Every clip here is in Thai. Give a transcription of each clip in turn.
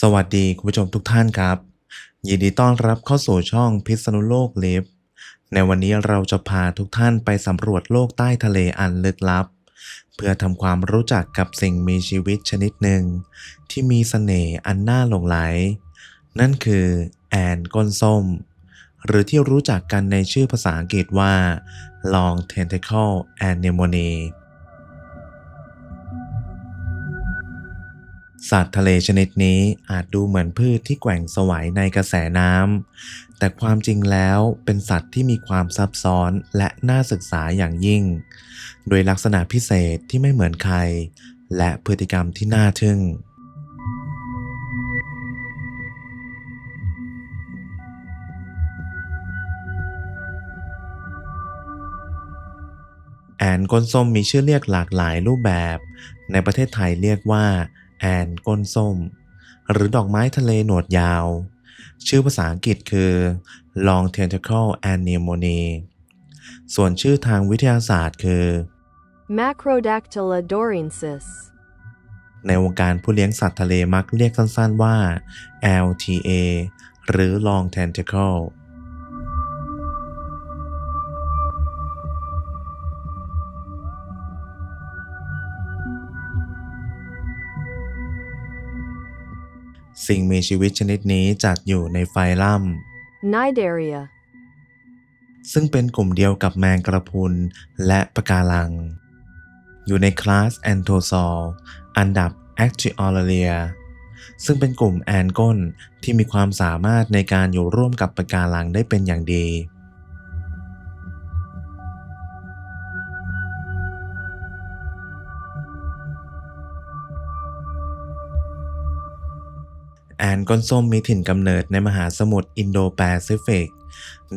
สวัสดีคุณผู้ชมทุกท่านครับ ยินดีต้อนรับเข้าสู่ช่องพิษณุโลกลิฟในวันนี้เราจะพาทุกท่านไปสำรวจโลกใต้ทะเลอันลึกลับ เพื่อทำความรู้จักกับสิ่งมีชีวิตชนิดหนึ่ง ที่มีเสน่ห์อันน่าหลงไหล นั่นคือแอนก้นส้ม หรือที่รู้จักกันในชื่อภาษาอังกฤษว่า Long Tentacle Anemone สัตว์ทะเลชนิดนี้อาจดูเหมือนพืชที่แกว่งสวายในกระแสน้ำ แต่ความจริงแล้วเป็นสัตว์ที่มีความซับซ้อนและน่าศึกษาอย่างยิ่ง โดยลักษณะพิเศษที่ไม่เหมือนใคร และพฤติกรรมที่น่าทึ่ง แอนก้นส้มมีชื่อเรียกหลากหลายรูปแบบ ในประเทศไทยเรียกว่า แอนก้นส้ม หรือดอกไม้ทะเลหนวดยาว ชื่อภาษาอังกฤษคือ Long Tentacle Anemone ส่วนชื่อทางวิทยาศาสตร์คือ Macrodactyla dorensis. ในวงการผู้เลี้ยงสัตว์ทะเลมักเรียกสั้นๆว่า LTA หรือ Long Tentacle สิ่งมีชีวิตชนิดนี้จัดอยู่ในไฟลัม Cnidaria. ซึ่งเป็นกลุ่มเดียวกับแมงกระพรุนและปะการัง อยู่ในคลาสแอนโทซอลอันดับ a c t i o l a r i a ซึ่งเป็นกลุ่มแอนก้นที่มีความสามารถในการอยู่ร่วมกับปะการังได้เป็นอย่างดี นก้นส้มมีถิ่นกำเนิดในมหาสมุทรอินโดแปซิฟิก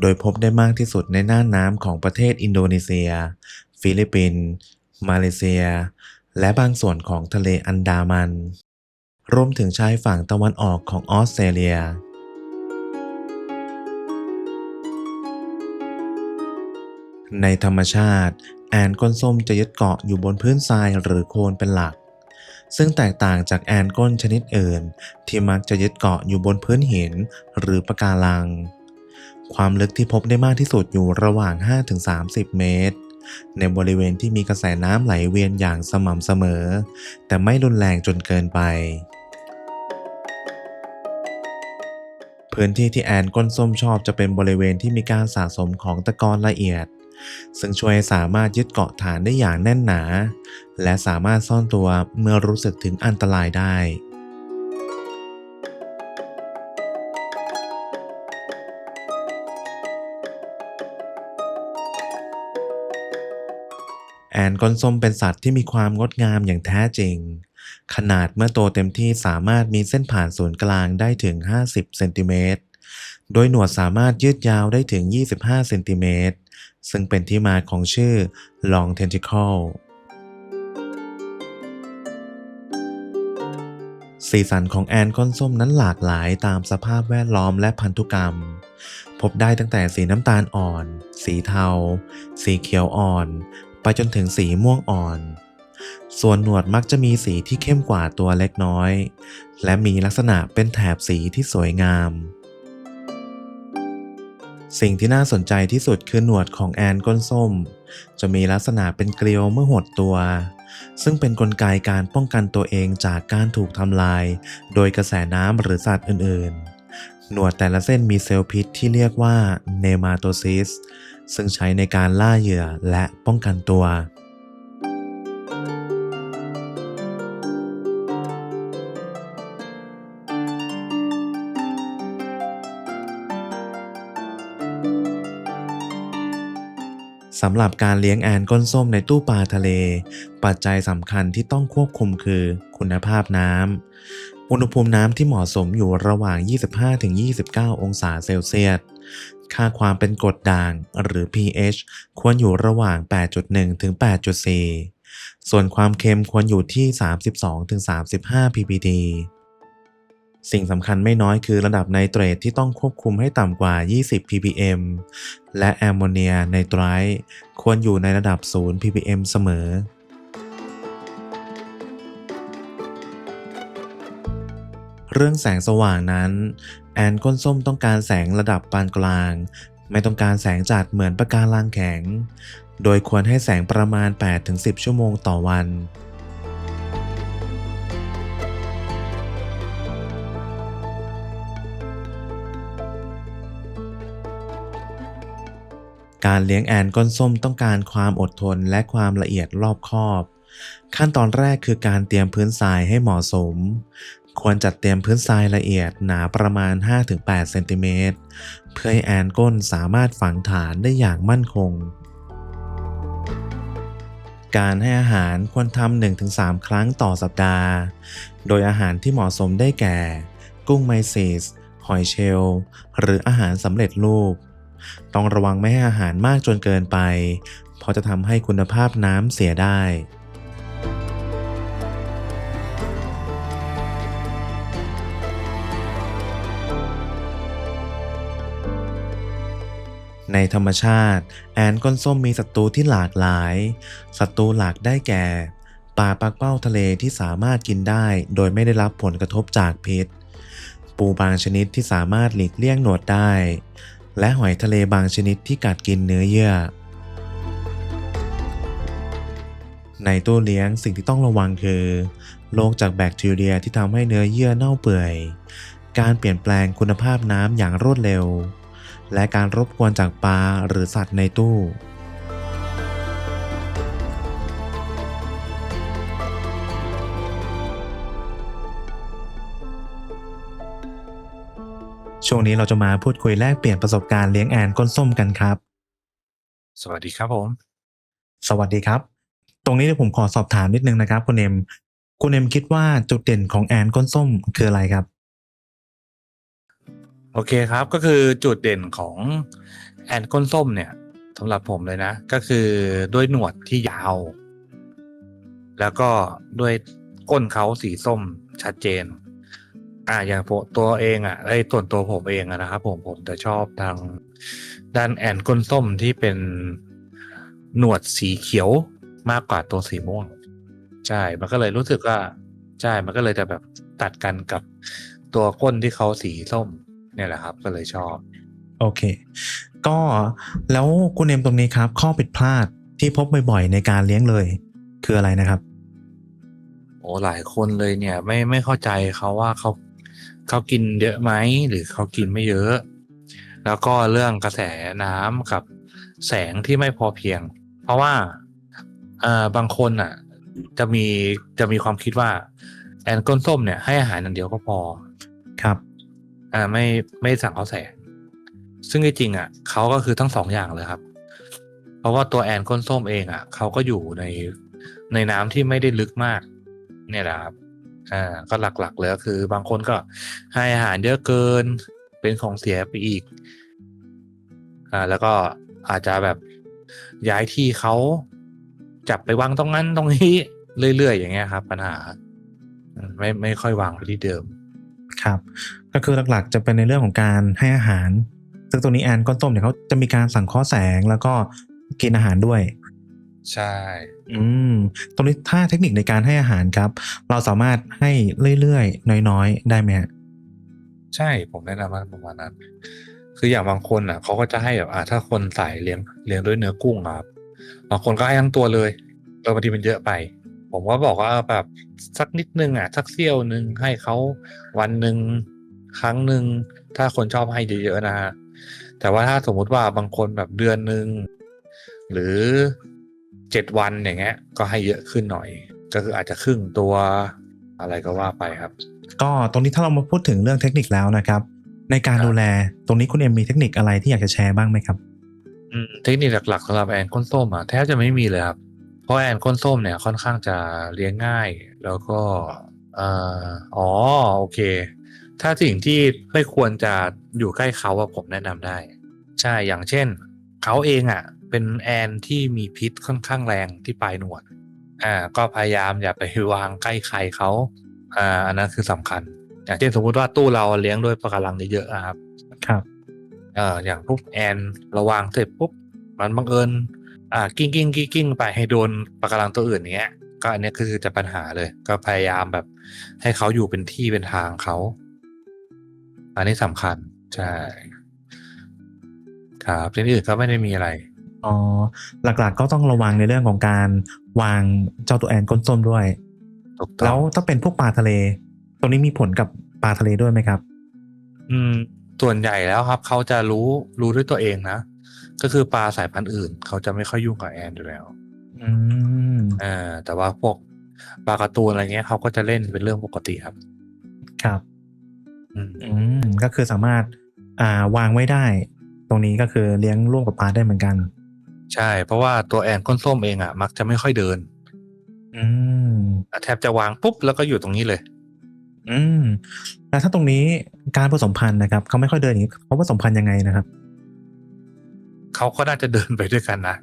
โดยพบได้มากที่สุดในน่านน้ำของประเทศอินโดนีเซีย ฟิลิปปินส์ มาเลเซีย และบางส่วนของทะเลอันดามัน รวมถึงชายฝั่งตะวันออกของออสเตรเลียในธรรมชาติ แอนก้นส้มจะยึดเกาะอยู่บนพื้นทรายหรือโคลนเป็นหลัก ซึ่งแตกต่างจากแอนก้นชนิดอื่น ที่มักจะยึดเกาะอยู่บนพื้นหินหรือปะการัง ความลึกที่พบได้มากที่สุดอยู่ระหว่าง 5-30 เมตร ในบริเวณที่มีกระแสน้ำไหลเวียนอย่างสม่ำเสมอ แต่ไม่รุนแรงจนเกินไปพื้นที่ที่แอนก้นส้มชอบจะเป็นบริเวณที่มีการสะสมของตะกอนละเอียด ซึ่งช่วยให้สามารถยึดเกาะฐานได้อย่างแน่นหนา และสามารถซ่อนตัวเมื่อรู้สึกถึงอันตรายได้แอนก้นส้มเป็นสัตว์ที่มีความงดงามอย่างแท้จริง ขนาดเมื่อโตเต็มที่สามารถมีเส้นผ่านศูนย์กลางได้ถึง 50 เซนติเมตร โดยหนวดสามารถยืดยาวได้ถึง 25 เซนติเมตร ซึ่งเป็นที่มาของชื่อ Long Tentacle สีสันของแอนก้อนส้มนั้นหลากหลายตามสภาพแวดล้อมและพันธุกรรม พบได้ตั้งแต่สีน้ำตาลอ่อน สีเทา สีเขียวอ่อน ไปจนถึงสีม่วงอ่อน ส่วนหนวดมักจะมีสีที่เข้มกว่าตัวเล็กน้อย และมีลักษณะเป็นแถบสีที่สวยงาม สิ่งที่น่าสนใจที่สุดคือหนวดของแอนก้นส้ม จะมีลักษณะเป็นเกลียวเมื่อหดตัว ซึ่งเป็นนกลไกการป้องกันตัวเองจากการถูกทำลาย โดยกระแสน้ำหรือสัตว์อื่นๆ หนวดแต่ละเส้นมีเซลล์พิษที่เรียกว่าเนมาโตซิสซึ่งใช้ในการล่าเหยื่อและป้องกันตัว สำหรับการเลี้ยงแอนก้นส้มในตู้ปลาทะเล ปัจจัยสำคัญที่ต้องควบคุมคือคุณภาพน้ำ อุณหภูมิน้ำที่เหมาะสมอยู่ระหว่าง 25-29 องศาเซลเซียส ค่าความเป็นกรดด่างหรือ pH ควรอยู่ระหว่าง 8.1 ถึง 8.4 ส่วนความเค็มควรอยู่ที่ 32-35 ppd สิ่งสำคัญไม่น้อยคือระดับไนเตรตที่ต้องควบคุมให้ต่ำกว่า 20 ppm และแอมโมเนียไนไตรท์ควรอยู่ในระดับ 0 ppm เสมอ เรื่องแสงสว่างนั้น แอนก้นส้มต้องการแสงระดับปานกลาง ไม่ต้องการแสงจัดเหมือนประการังแข็ง โดยควรให้แสงประมาณ 8-10 ชั่วโมงต่อวัน การเลี้ยงแอนก้นส้มต้องการความอดทนและความละเอียดรอบคอบ ขั้นตอนแรกคือการเตรียมพื้นทรายให้เหมาะสม ควรจัดเตรียมพื้นทรายละเอียดหนาประมาณ 5-8 เซนติเมตรเพื่อให้แอนก้นสามารถฝังฐานได้อย่างมั่นคง การให้อาหารควรทำ 1-3 ครั้งต่อสัปดาห์ โดยอาหารที่เหมาะสมได้แก่ กุ้งไมซิสหอยเชลล์หรืออาหารสำเร็จรูป ต้องระวังไม่ให้อาหารมากจนเกินไป เพราะจะทำให้คุณภาพน้ำเสียได้ในธรรมชาติ แอนก้นส้มมีศัตรูที่หลากหลาย ศัตรูหลักได้แก่ปลาปักเป้าทะเลที่สามารถกินได้ โดยไม่ได้รับผลกระทบจากพิษ ปูบางชนิดที่สามารถหลีกเลี่ยงหนวดได้ และหอยทะเลบางชนิดที่กัดกินเนื้อเยื่อ ในตู้เลี้ยงสิ่งที่ต้องระวังคือโรคจากแบคทีเรียที่ทำให้เนื้อเยื่อเน่าเปื่อย การเปลี่ยนแปลงคุณภาพน้ำอย่างรวดเร็ว และการรบกวนจากปลาหรือสัตว์ในตู้ ช่วงนี้เราจะมาพูดคุยแลกเปลี่ยนประสบการณ์เลี้ยงแอนก้นส้มกันครับ สวัสดีครับผม สวัสดีครับ ตรงนี้เดี๋ยวผมขอสอบถามนิดนึงนะครับ คุณเอ็มคุณเอ็มคิดว่าจุดเด่นของแอนก้นส้มคืออะไรครับ โอเคครับก็คือจุดเด่นของแอนก้นส้มเนี่ยสำหรับผมเลยนะ ก็คือด้วยหนวดที่ยาว แล้วก็ด้วยก้นเขาสีส้มชัดเจน อ่าอย่างผมตัวเองอะไอ้ส่วนตัวผมเองอะนะครับผมผมจะชอบทางด้านแอนก้นส้มที่เป็นหนวดสีเขียวมากกว่าตัวสีม่วง ใช่ มันก็เลยรู้สึกว่าใช่ มันก็เลยจะแบบตัดกันกับตัวก้นที่เขาสีส้ม เนี่ยแหละครับ ก็เลยชอบ โอเค ก็แล้วคุณเอ็มตรงนี้ครับ ข้อผิดพลาดที่พบบ่อยๆในการเลี้ยงเลย คืออะไรนะครับโอ้หลายคนเลยเนี่ย ไม่ไม่เข้าใจเขาว่าเขา เขากินเยอะไหมหรือเขากินไม่เยอะ แล้วก็เรื่องกระแสน้ำกับแสงที่ไม่พอเพียง เพราะว่าเอ่อบางคนอะ จะมีจะมีความคิดว่า แอนก้นส้มเนี่ยให้อาหารอย่างเดียวก็พอครับอ่าไม่ไม่สั่งเขาแสง ซึ่งจริงๆอะเขาก็คือทั้งสองอย่างเลยครับ เพราะว่าตัวแอนก้นส้มเองอะเขาก็อยู่ในในน้ำที่ไม่ได้ลึกมาก เนี่ยแหละครับ อ่าก็หลักๆเลยก็คือบางคนก็ให้อาหารเยอะเกินเป็นของเสียไปอีกอ่าแล้วก็อาจจะแบบย้ายที่เขาจับไปวางตรงนั้นตรงนี้เรื่อยๆอย่างเงี้ยครับ ปัญหา ไม่ไม่ค่อยวางไว้ที่เดิม ครับ ก็คือหลักๆจะเป็นในเรื่องของการให้อาหาร ซึ่งตรงนี้แอนก้อนส้มเนี่ยเขาจะมีการสั่งข้อแสงแล้วก็กินอาหารด้วย ใช่ อืม ตรงนี้ถ้าเทคนิคในการให้อาหารครับ เราสามารถให้เรื่อยๆ น้อยๆ ได้ไหมฮะใช่ ผมแนะนำว่าประมาณนั้น คืออย่างบางคนอะเขาก็จะให้แบบอ่าถ้าคนสายเลี้ยงเลี้ยงด้วยเนื้อกุ้งอะครับ บางคนก็ให้ทั้งตัวเลยเออบางทีมันเยอะไป ผมก็บอกว่าแบบสักนิดนึงอะสักเสี้ยวหนึ่งให้เขาวันหนึ่งครั้งหนึ่งถ้าคนชอบให้เยอะๆนะฮะแต่ว่าถ้าสมมุติว่าบางคนแบบเดือนหนึ่งหรือ เจ็ดวันอย่างเงี้ย ก็ให้เยอะขึ้นหน่อย ก็คืออาจจะครึ่งตัวอะไรก็ว่าไปครับ ก็ตรงนี้ถ้าเรามาพูดถึงเรื่องเทคนิคแล้วนะครับ ในการครับดูแลตรงนี้คุณเอ็มมีเทคนิคอะไรที่อยากจะแชร์บ้างไหมครับอืมเทคนิคหลักๆสำหรับแอนก้นส้มอะแทบจะไม่มีเลยครับ เพราะแอนก้นส้มเนี่ยค่อนข้างจะเลี้ยงง่าย แล้วก็เอ่ออ๋อโอเค ถ้าสิ่งที่ไม่ควรจะอยู่ใกล้เขาอะผมแนะนำได้ ใช่อย่างเช่น เขาเองอะ เป็นแอนที่มีพิษค่อนข้างแรงที่ปลายหนวด อ่า ก็พยายามอย่าไปวางใกล้ใครเขาอ่าอันนั้นคือสำคัญ อย่างเช่นสมมุติว่าตู้เราเลี้ยงด้วยปะการังเยอะๆอะครับครับเอ่ออย่างปุ๊บแอนเระวางเสร็จปุ๊บมันบังเอิญอ่ากิ้งกิ้งกิ้งกิ้งไปให้โดนปะการังตัวอื่นเนี้ย ก็อันเนี้ยคือจะปัญหาเลย ก็พยายามแบบ ให้เขาอยู่เป็นที่เป็นทางเขาอันนี้สำคัญใช่ครับที่อื่นก็ไม่ได้มีอะไร อ๋อหลักๆก็ต้องระวังในเรื่องของการวางเจ้าตัวแอนก้นส้มด้วยถูกต้แล้อวงถ้าเป็นพวกปลาทะเล ตรงนี้มีผลกับปลาทะเลด้วยไหมครับ อืม ส่วนใหญ่แล้วครับ เขาจะรู้รู้ด้วยตัวเองนะก็คือปลาสายพันธุ์อื่น เขาจะไม่ค่อยยุ่งกับแอนอยู่แล้ว อืมเออแต่ว่าพวกปลาการ์ตูนอะไรเงี้ยเขาก็จะเล่นเป็นเรื่องปกติครับ ครับอืมอืมก็คือสามารถ อ่าวางไว้ได้ ตรงนี้ก็คือเลี้ยงร่วมกับปลาได้เหมือนกัน ใช่ เพราะว่าตัวแอนก้นส้มเองอะ มักจะไม่ค่อยเดิน อืมแทบจะวางปุ๊บแล้วก็อยู่ตรงนี้เลย อืมแล้วถ้าตรงนี้การผสมพันธุ์นะครับเขาไม่ค่อยเดินอย่างนี้เขาผสมพันธุ์ยังไงนะครับเขาก็น่าจะเดินไปด้วยกันนะ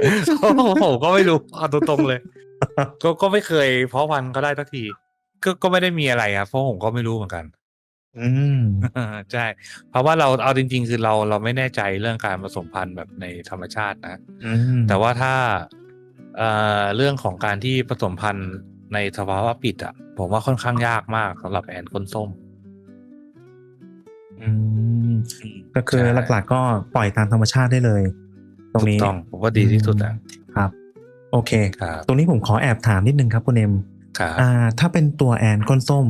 โอ้โหก็ไม่รู้เอาตรงๆเลย ก็ก็ไม่เคย เพาะพันธุ์ก็ได้ทักทีก็ก็ไม่ได้มีอะไรครับเพราะผมก็ไม่รู้เหมือนกัน อืมใช่ เพราะว่าเราเอาจริง ๆ คือเราเราไม่แน่ใจเรื่องการผสมพันธุ์แบบในธรรมชาตินะ อืม แต่ว่าถ้าเอ่อเรื่องของการที่ผสมพันธุ์ในสภาวะปิดอะ ผมว่าค่อนข้างยากมากสำหรับแอนก้นส้มอืมก็คือหลักๆก็ปล่อยตามธรรมชาติได้เลย ตรงนี้ถูกต้องผมว่าดีที่สุดอะครับ โอเค ครับตรงนี้ผมขอแอบถามนิดนึงครับคุณเอ็มครับ อ่า ถ้าเป็นตัวแอนก้นส้ม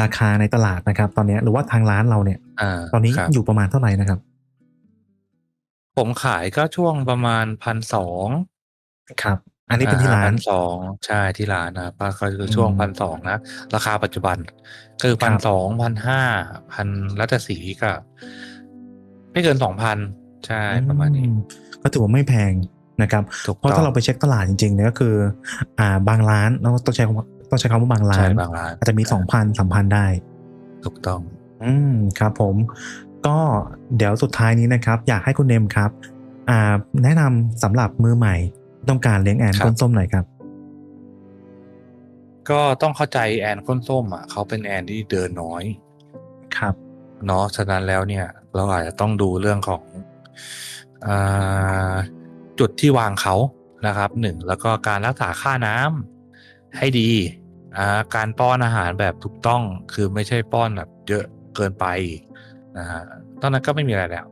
ราคาในตลาดนะครับ ตอนนี้หรือว่าทางร้านเราเนี่ยอ่าตอนนี้ครับอยู่ประมาณเท่าไหร่นะครับ ผมขายก็ช่วงประมาณพันสองครับ อันนี้เป็นที่ร้านพันสองใช่ที่ร้านนะครับก็คือช่วงอืพัมนสองนะราคาปัจจุบันคือครัพันบสองพันห้าพันแล้วแต่สีก็ไม่เกินสองพันใช่ประมาณนี้อืก็ถือว่าไม่แพงนะครับถูกเพราะต้อถ้างเราไปเช็คตลาดจริงๆเนี่ยก็คือ อ่าบางร้านเราต้องใช้คำว่า ต้องใช้คำว่าบางร้าใช่นบางร้าน อาจจะมีสองพันสามพันได้ ถูกต้อง อืมครับผม ก็เดี๋ยวสุดท้ายนี้นะครับ อยากให้คุณเนมครับ อ่า แนะนำสำหรับมือใหม่ที่ต้องการเลี้ยงแอนครับก้นส้มหน่อยครับ ก็ต้องเข้าใจแอนก้นส้มอะเขาเป็นแอนที่เดินน้อย ครับเนาะฉะนั้นแล้วเนี่ย เราอาจจะต้องดูเรื่องของอาจุดที่วางเขานะครับหนึ่งแล้วก็การรักษาค่าน้ำให้ดี อ่าการป้อนอาหารแบบถูกต้องคือไม่ใช่ป้อนแบบเยอะเกินไปนะฮะตอนนั้นก็ไม่มีอะไรแล้ว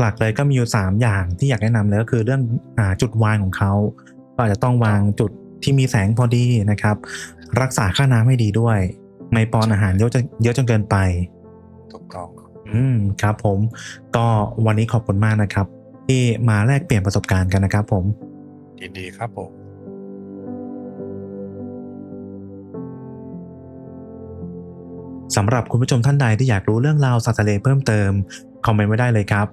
หลักๆเลยก็มีอยู่สามอย่างที่อยากแนะนำเลยก็คือเรื่องอ่าจุดวางของเขาก็อาจจะต้องวางจุดที่มีแสงพอดีนะครับ รักษาค่าน้ำให้ดีด้วย ไม่ป้อนอาหารเยอะจนเยอะจนเกินไป ถูกต้อง อืมครับผมก็วันนี้ขอบคุณมากนะครับ ที่มาแลกเปลี่ยนประสบการณ์กันนะครับผม ยินดีครับผม สำหรับคุณผู้ชมท่านใดที่อยากรู้เรื่องราวสัตว์ทะเลเพิ่มเติม คอมเมนต์ไว้ได้เลยครับ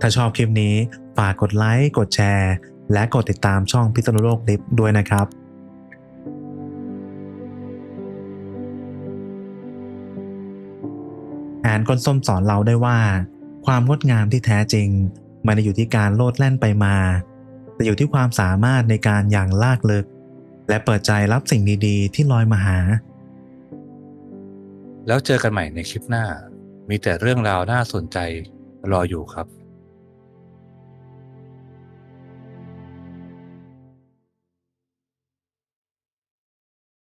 ถ้าชอบคลิปนี้ฝากกดไลค์กดแชร์ และกดติดตามช่องพิษณุโลกลิฟด้วยนะครับแอนก้นส้มสอนเราได้ว่า ความงดงามที่แท้จริงมันอยู่ที่การโลดแล่นไปมา แต่อยู่ที่ความสามารถในการอย่างลากลึก และเปิดใจรับสิ่งดีๆ ที่ลอยมาหา แล้วเจอกันใหม่ในคลิปหน้า มีแต่เรื่องราวน่าสนใจรออยู่ครับ